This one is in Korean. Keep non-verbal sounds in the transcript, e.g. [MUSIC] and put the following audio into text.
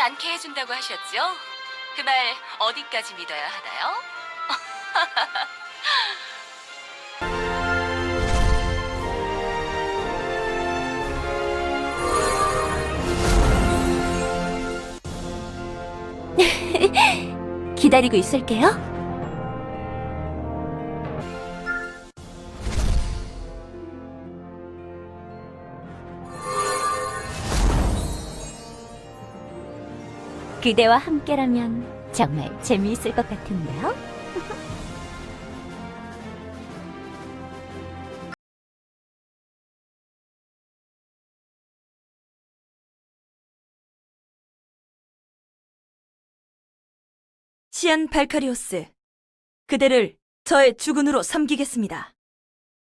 않게 해준다고 하셨죠? 그 말 어디까지 믿어야 하나요? [LAUGHS] 기다리고 있을게요. 그대와 함께라면 정말 재미있을 것 같은데요? 시안 발카리오스, 그대를 저의 주군으로 섬기겠습니다.